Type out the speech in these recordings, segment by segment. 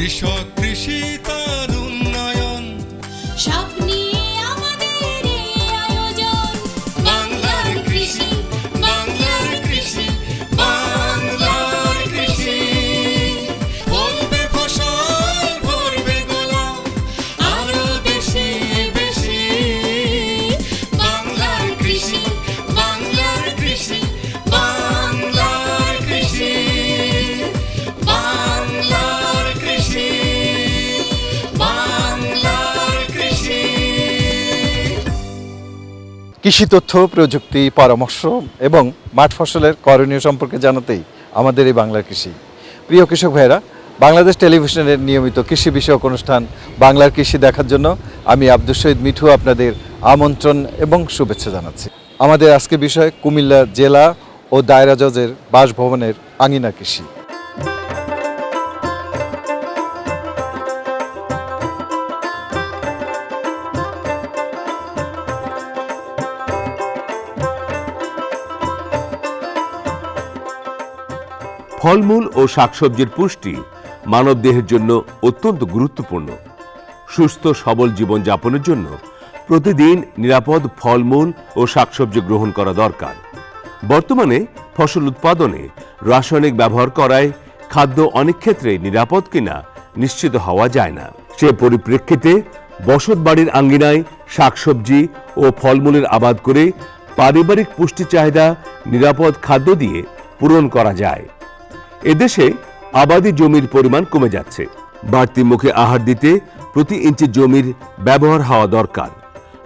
কৃষক কৃষি তার কৃষি তথ্য, প্রযুক্তি, পরামর্শ এবং মাঠ ফসলের করণীয় সম্পর্কে জানাতেই আমাদের এই বাংলার কৃষি। প্রিয় কৃষক ভাইরা বাংলাদেশ টেলিভিশনের নিয়মিত কৃষি বিষয়ক অনুষ্ঠান বাংলার কৃষি দেখার জন্য আমি আব্দুল শহীদ মিঠু আপনাদের আমন্ত্রণ এবং শুভেচ্ছা জানাচ্ছি। আমাদের আজকে বিষয় কুমিল্লা জেলা ও দায়রা জজের বাসভবনের আঙিনা কৃষি। ফলমূল ও শাকসবজির পুষ্টি মানবদেহের জন্য অত্যন্ত গুরুত্বপূর্ণ। সুস্থ, সবল জীবনযাপনের জন্য প্রতিদিন নিরাপদ ফলমূল ও শাকসবজি গ্রহণ করা দরকার। বর্তমানে ফসল উৎপাদনে রাসায়নিক ব্যবহার করায় খাদ্য অনেক ক্ষেত্রে নিরাপদ কিনা নিশ্চিত হওয়া যায় না। সে পরিপ্রেক্ষিতে বসত বাড়ির আঙ্গিনায় শাকসবজি ও ফলমূলের আবাদ করে পারিবারিক পুষ্টি চাহিদা নিরাপদ খাদ্য দিয়ে পূরণ করা যায়। এদেশে আবাদি জমির পরিমাণ কমে যাচ্ছে। বাড়তি মুখে আহার দিতে প্রতি ইঞ্চি জমির ব্যবহার হওয়া দরকার।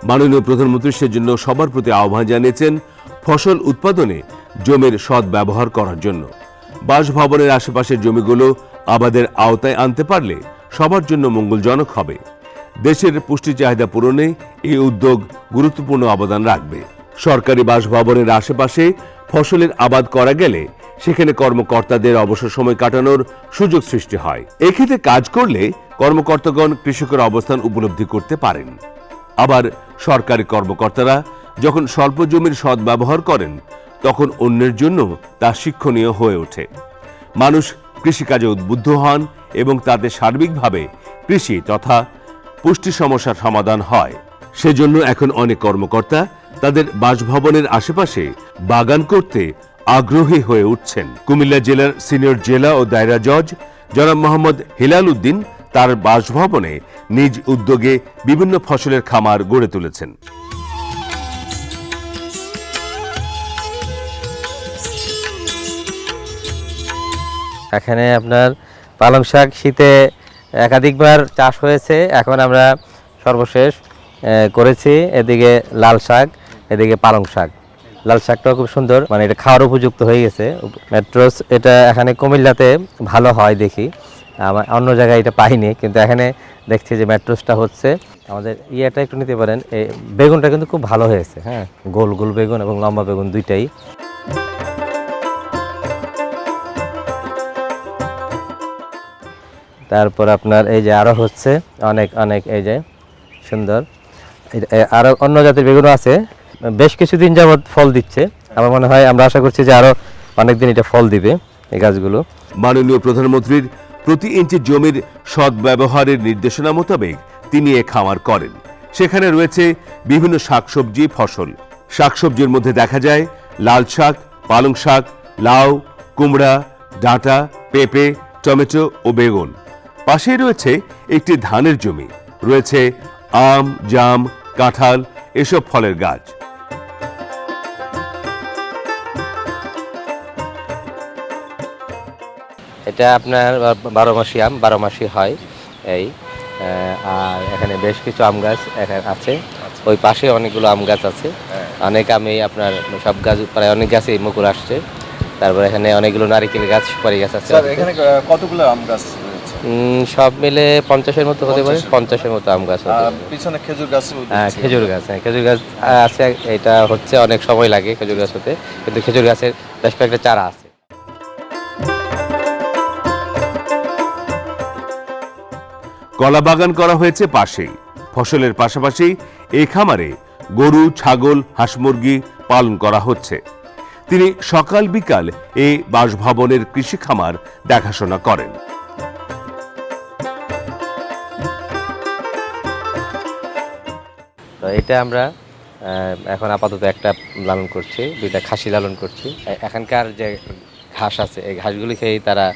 মাননীয় প্রধানমন্ত্রী সেজন্য সবার প্রতি আহ্বান জানিয়েছেন ফসল উৎপাদনে জমির সৎ ব্যবহার করার জন্য। বাসভবনের আশেপাশের জমিগুলো আবাদের আওতায় আনতে পারলে সবার জন্য মঙ্গলজনক হবে। দেশের পুষ্টি চাহিদা পূরণে এই উদ্যোগ গুরুত্বপূর্ণ অবদান রাখবে। সরকারি বাসভবনের আশেপাশে ফসলের আবাদ করা গেলে সেখানে কর্মকর্তাদের অবসর সময় কাটানোর সুযোগ সৃষ্টি হয়। এক্ষেত্রে কাজ করলে কর্মকর্তাগণ কৃষকের অবস্থান উপলব্ধি করতে পারেন। আবার সরকারি কর্মকর্তারা যখন স্বল্প জমির সদ্ব্যবহার করেন, তখন অন্যের জন্য তা শিক্ষণীয় হয়ে ওঠে। মানুষ কৃষিকাজে উদ্বুদ্ধ হন এবং তাতে সার্বিকভাবে কৃষি তথা পুষ্টি সমস্যার সমাধান হয়। সেজন্য এখন অনেক কর্মকর্তা তাদের বাসভবনের আশেপাশে বাগান করতে আগ্রহী হয়ে উঠছেন। কুমিল্লা জেলার সিনিয়র জেলা ও দায়রা জজ জনাব মোহাম্মদ হিলাল উদ্দিন তার বাসভবনে নিজ উদ্যোগে বিভিন্ন ফসলের খামার গড়ে তুলেছেন। এখানে আপনার পালং শাক শীতে একাধিকবার চাষ হয়েছে। এখন আমরা সর্বশেষ করেছি, এদিকে লাল শাক, এদিকে পালং শাক। লাল শাকটাও খুব সুন্দর। মানে এটা খাওয়ার উপযুক্ত হয়ে গেছে। মেট্রোস এটা এখানে কুমিল্লাতে ভালো হয় দেখি। আমার অন্য জায়গায় এটা পাইনি, কিন্তু এখানে দেখছি যে মেট্রোসটা হচ্ছে। আমাদের ইয়েটা একটু নিতে পারেন। এই বেগুনটা কিন্তু খুব ভালো হয়েছে হ্যাঁ? গোল গোল বেগুন এবং লম্বা বেগুন দুইটাই। তারপর আপনার এই যে আরও হচ্ছে, অনেক অনেক, এই যে সুন্দর। এই- এ- আরও অন্য জাতের বেগুনও আছে। বেশ কিছুদিন যাবৎ ফল দিচ্ছে। আমার মনে হয়, আমরা আশা করছি যে আরও অনেকদিন এটা ফল দিবে এই গাছগুলো। মাননীয় প্রধানমন্ত্রীর প্রতি ইঞ্চি জমির সদ্ব্যবহারের নির্দেশনা মোতাবেক তিনি এ খামার করেন। সেখানে রয়েছে বিভিন্ন শাকসবজি, ফসল। শাকসবজির মধ্যে দেখা যায় লাল শাক, পালং শাক, লাউ, কুমড়া, ডাঁটা, পেঁপে, টমেটো ও বেগুন। পাশেই রয়েছে একটি ধানের জমি। রয়েছে আম, জাম, কাঁঠাল, এসব ফলের গাছ। এটা আপনার বারো মাসি আম বারো মাসি হয় এই আর এখানে বেশ কিছু আম গাছ এখানে আছে। ওই পাশে অনেকগুলো আম গাছ আছে। অনেক আমি আপনার সব গাছ প্রায় অনেক গাছই মুকুর আসছে। তারপর এখানে অনেকগুলো নারিকেল গাছ সুপারি গাছ আছে। কতগুলো আম গাছ সব মিলে পঞ্চাশের মতো হতে পারে পঞ্চাশের মতো। আম গাছ পিছনে খেজুর গাছ হ্যাঁ খেজুর গাছ হ্যাঁ খেজুর গাছ আছে এটা হচ্ছে অনেক সময় লাগে খেজুর গাছ হতে। কিন্তু খেজুর গাছের বেশ কয়েকটা চারা আছে। কলা বাগান করা হয়েছে পাশেই ফসলের পাশাপাশি এই খামারে গরু, ছাগল, হাঁস মুরগি পালন করা হচ্ছে। তিনি সকাল বিকাল এই বাসভবনের কৃষি খামার দেখাশোনা করেন। তো এটা আমরা এখন আপাতত একটা লালন করছি, দুইটা খাসি লালন করছি। এখানকার যে ঘাস আছে, এই ঘাসগুলি খেয়েই তারা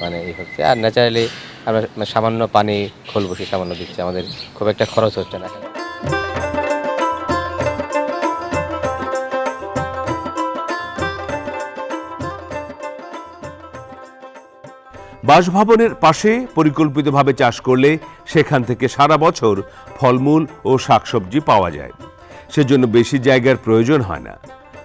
মানে ই হচ্ছে। আর ন্যাচারালি আমরা সামান্য পানি খোল বসি সামান্য দিচ্ছি। আমাদের খুব একটা খরচ হচ্ছে না। বাসভবনের পাশে পরিকল্পিতভাবে চাষ করলে সেখান থেকে সারা বছর ফলমূল ও শাকসবজি পাওয়া যায়। সেজন্য বেশি জায়গার প্রয়োজন হয় না।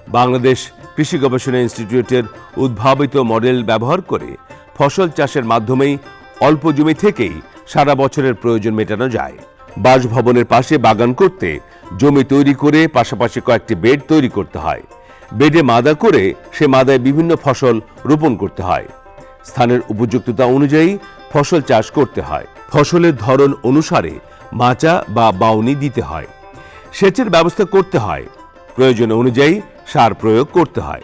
বাংলাদেশ কৃষি গবেষণা ইনস্টিটিউটের উদ্ভাবিত মডেল ব্যবহার করে ফসল চাষের মাধ্যমেই অল্প জমি থেকেই সারা বছরের প্রয়োজন মেটানো যায়। বাসভবনের পাশে বাগান করতে জমি তৈরি করে পাশাপাশি কয়েকটি বেড তৈরি করতে হয়। বেডে মাদা করে সে মাদায় বিভিন্ন ফসল রোপণ করতে হয়। স্থানের উপযুক্ততা অনুযায়ী ফসল চাষ করতে হয়। ফসলের ধরন অনুসারে মাচা বা বাউনি দিতে হয়। সেচের ব্যবস্থা করতে হয়। প্রয়োজন অনুযায়ী সার প্রয়োগ করতে হয়।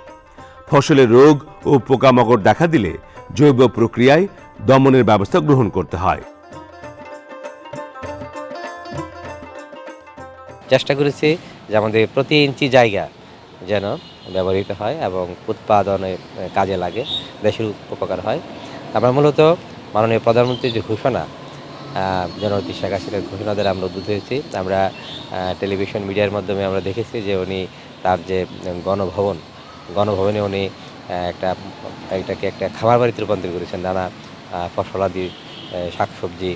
ফসলের রোগ ও পোকামাকড় দেখা দিলে জৈব প্রক্রিয়ায় দমনের ব্যবস্থা গ্রহণ করতে হয়। চেষ্টা করেছি যে আমাদের প্রতি ইঞ্চি জায়গা যেন ব্যবহৃত হয় এবং উৎপাদনে কাজে লাগে, দেশের উপকার হয়। আমরা মূলত মাননীয় প্রধানমন্ত্রীর যে ঘোষণা জননেত্রী শেখ হাসিনার ঘোষণা দ্বারা আমরা উদ্বুদ্ধ হয়েছি। আমরা টেলিভিশন মিডিয়ার মাধ্যমে আমরা দেখেছি যে উনি তার যে গণভবন, গণভবনে উনি একটা, এটাকে একটা খামার বাড়িতে রূপান্তর করেছেন। নানা ফসলাদি শাকসবজি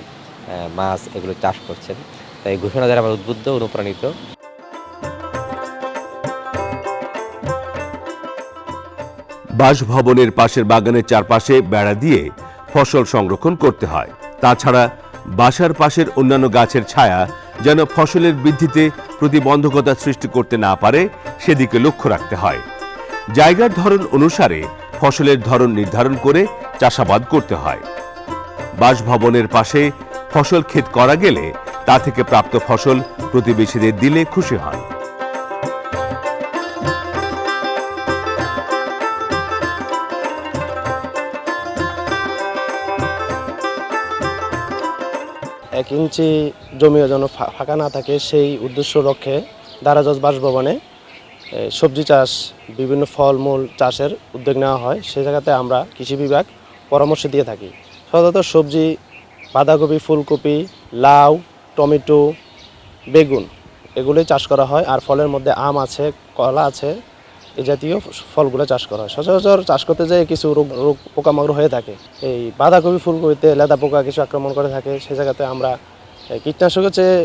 মাছ এগুলো চাষ করছেন। তাই ঘোষণা দ্বারা আমরা উদ্বুদ্ধ, অনুপ্রাণিত। বাসভবনের পাশের বাগানের চারপাশে বেড়া দিয়ে ফসল সংরক্ষণ করতে হয়। তাছাড়া বাসার পাশের অন্যান্য গাছের ছায়া যেন ফসলের বৃদ্ধিতে প্রতিবন্ধকতা সৃষ্টি করতে না পারে, সেদিকে লক্ষ্য রাখতে হয়। জায়গার ধরন অনুসারে ফসলের ধরন নির্ধারণ করে চাষাবাদ করতে হয়। বাসভবনের পাশে ফসল ক্ষেত করা গেলে তা থেকে প্রাপ্ত ফসল প্রতিবেশীদের দিলে খুশি হন এক ইঞ্চি জমিও যেন ফাঁকা না থাকে সেই উদ্দেশ্য রক্ষে দারাজজ বাসভবনে সবজি চাষ, বিভিন্ন ফলমূল চাষের উদ্যোগ নেওয়া হয়। সেই জায়গাতে আমরা কৃষি বিভাগ পরামর্শ দিয়ে থাকি। সাধারণত সবজি, বাঁধাকপি, ফুলকপি, লাউ, টমেটো, বেগুন এগুলি চাষ করা হয়। আর ফলের মধ্যে আম আছে, কলা আছে এই জাতীয় ফলগুলো চাষ করা হয়। সচরাচর চাষ করতে যেয়ে কিছু রোগ রোগ পোকামাকড় হয়ে থাকে। এই বাঁধাকপি, ফুলকপিতে লেদা পোকা কিছু আক্রমণ করে থাকে। সেই জায়গাতে আমরা কীটনাশকের চেয়ে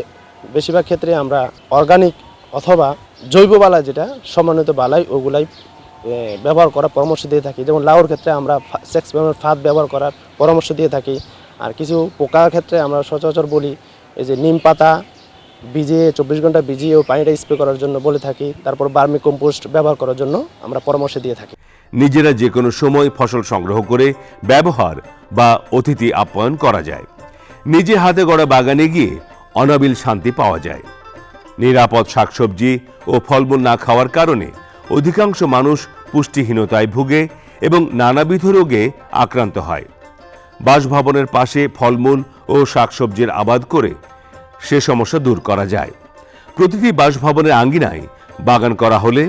বেশিরভাগ ক্ষেত্রে আমরা অর্গানিক অথবা জৈব বালা যেটা, সমন্বিত বালাই, ওগুলাই ব্যবহার করার পরামর্শ দিয়ে থাকি। যেমন লাউর ক্ষেত্রে আমরা সেক্স ফাঁদ ব্যবহার করার পরামর্শ দিয়ে থাকি। আর কিছু পোকার ক্ষেত্রে আমরা সচরাচর বলি, এই যে নিম পাতা ভিজিয়ে, চব্বিশ ঘণ্টা ভিজিয়ে ও পানিটা স্প্রে করার জন্য বলে থাকি। তারপর বার্মি কম্পোস্ট ব্যবহার করার জন্য আমরা পরামর্শ দিয়ে থাকি। নিজেরা যে কোনো সময় ফসল সংগ্রহ করে ব্যবহার বা অতিথি আপ্যায়ন করা যায়। নিজে হাতে গড়া বাগানে গিয়ে অনাবিল শান্তি পাওয়া যায়। নিরাপদ শাকসবজি ও ফলমূল না খাওয়ার কারণে অধিকাংশ মানুষ পুষ্টিহীনতায় ভুগে এবং নানাবিধ রোগে আক্রান্ত হয়। বাসভবনের পাশে ফলমূল ও শাকসবজির আবাদ করে সে সমস্যা দূর করা যায়। প্রতিটি বাসভবনের আঙ্গিনায় বাগান করা হলে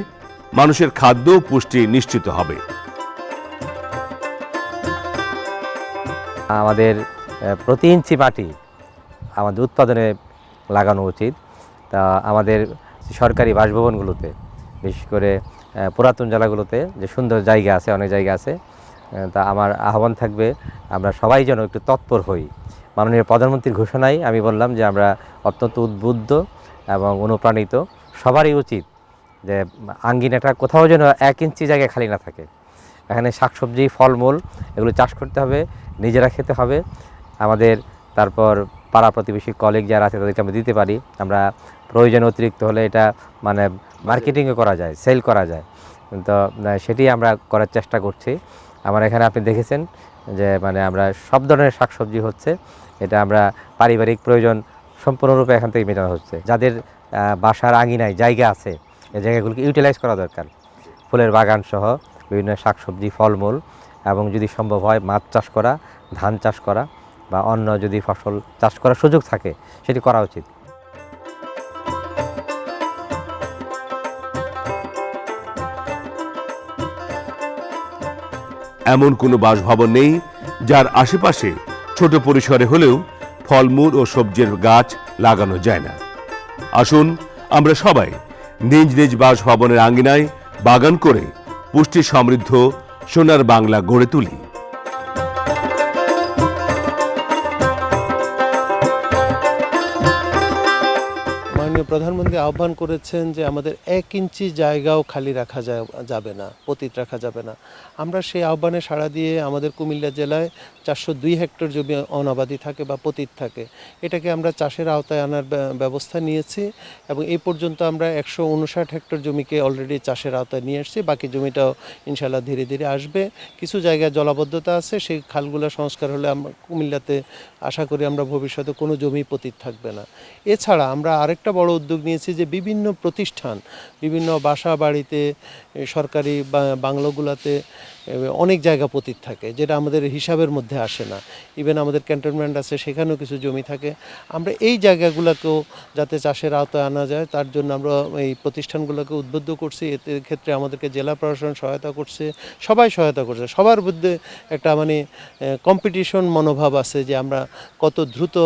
মানুষের খাদ্য পুষ্টি নিশ্চিত হবে। আমাদের প্রতি ইঞ্চি মাটি আমাদের উৎপাদনে লাগানো উচিত। তা আমাদের সরকারি বাসভবনগুলোতে, বিশেষ করে পুরাতন জেলাগুলোতে যে সুন্দর জায়গা আছে, অনেক জায়গা আছে তা আমার আহ্বান থাকবে আমরা সবাই যেন একটু তৎপর হই। মাননীয় প্রধানমন্ত্রীর ঘোষণায় আমি বললাম যে আমরা অত্যন্ত উদ্বুদ্ধ এবং অনুপ্রাণিত। সবারই উচিত যে আঙ্গিনাটা কোথাও যেন এক ইঞ্চি জায়গায় খালি না থাকে। এখানে শাকসবজি, ফলমূল এগুলো চাষ করতে হবে, নিজেরা খেতে হবে। আমাদের তারপর পাড়া প্রতিবেশী কলিগ যারা আছে তাদেরকে আমরা দিতে পারি। আমরা প্রয়োজন অতিরিক্ত হলে এটা মানে মার্কেটিংও করা যায় সেল করা যায়। তো সেটি আমরা করার চেষ্টা করছি। আমার এখানে আপনি দেখেছেন যে মানে আমরা সব ধরনের শাকসবজি হচ্ছে। এটা আমরা পারিবারিক প্রয়োজন সম্পূর্ণরূপে এখান থেকে মেটানো হচ্ছে। যাদের বাসার আঙিনায় জায়গা আছে এই জায়গাগুলোকে ইউটিলাইজ করা দরকার। ফুলের বাগান সহ বিভিন্ন শাকসবজি ফলমূল এবং যদি সম্ভব হয় মাছ চাষ করা ধান চাষ করা বা অন্য যদি ফসল চাষ করার সুযোগ থাকে সেটি করা উচিত। এমন কোনো বাসভবন নেই যার আশেপাশে ছোট পরিসরে হলেও ফলমূল ও সবজির গাছ লাগানো যায় না। আসুন, আমরা সবাই নিজ নিজ বাসভবনের আঙ্গিনায় বাগান করে পুষ্টি সমৃদ্ধ সোনার বাংলা গড়ে তুলি। প্রধানমন্ত্রী আহ্বান করেছেন যে আমাদের এক ইঞ্চি জায়গাও খালি রাখা যাবে না, পতিত রাখা যাবে না। আমরা সেই আহ্বানে সাড়া দিয়ে আমাদের কুমিল্লা জেলায় চারশো দুই হেক্টর জমি অনাবাদি থাকে বা পতিত থাকে। এটাকে আমরা চাষের আওতায় আনার ব্যবস্থা নিয়েছি এবং এই পর্যন্ত আমরা একশো উনষাট হেক্টর জমিকে অলরেডি চাষের আওতায় নিয়ে এসেছি। বাকি জমিটাও ইনশাল্লাহ ধীরে ধীরে আসবে। কিছু জায়গায় জলাবদ্ধতা আছে, সেই খালগুলো সংস্কার হলে আমরা কুমিল্লাতে আশা করি আমরা ভবিষ্যতে কোনো জমি পতিত থাকবে না। এছাড়া আমরা আরেকটা বড় উদ্যোগ নিয়েছি যে বিভিন্ন প্রতিষ্ঠান বিভিন্ন বাসা বাড়িতে সরকারি বাংলোগুলোতে অনেক জায়গা পতিত থাকে, যেটা আমাদের হিসাবের মধ্যে আসে না। ইভেন আমাদের ক্যান্টনমেন্ট আছে, সেখানেও কিছু জমি থাকে। আমরা এই জায়গাগুলোকেও যাতে চাষের আওতায় আনা যায়, তার জন্য আমরা এই প্রতিষ্ঠানগুলোকে উদ্বুদ্ধ করছি। এতে ক্ষেত্রে আমাদেরকে জেলা প্রশাসন সহায়তা করছে, সবাই সহায়তা করছে। সবার মধ্যে একটা মানে কম্পিটিশন মনোভাব আছে যে আমরা কত দ্রুত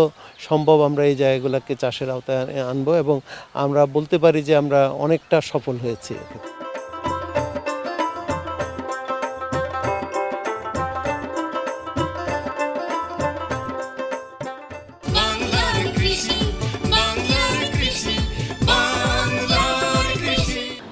সম্ভব আমরা এই জায়গাগুলোকে চাষের আওতায় আনব এবং আমরা বলতে পারি যে আমরা অনেকটা সফল হয়েছি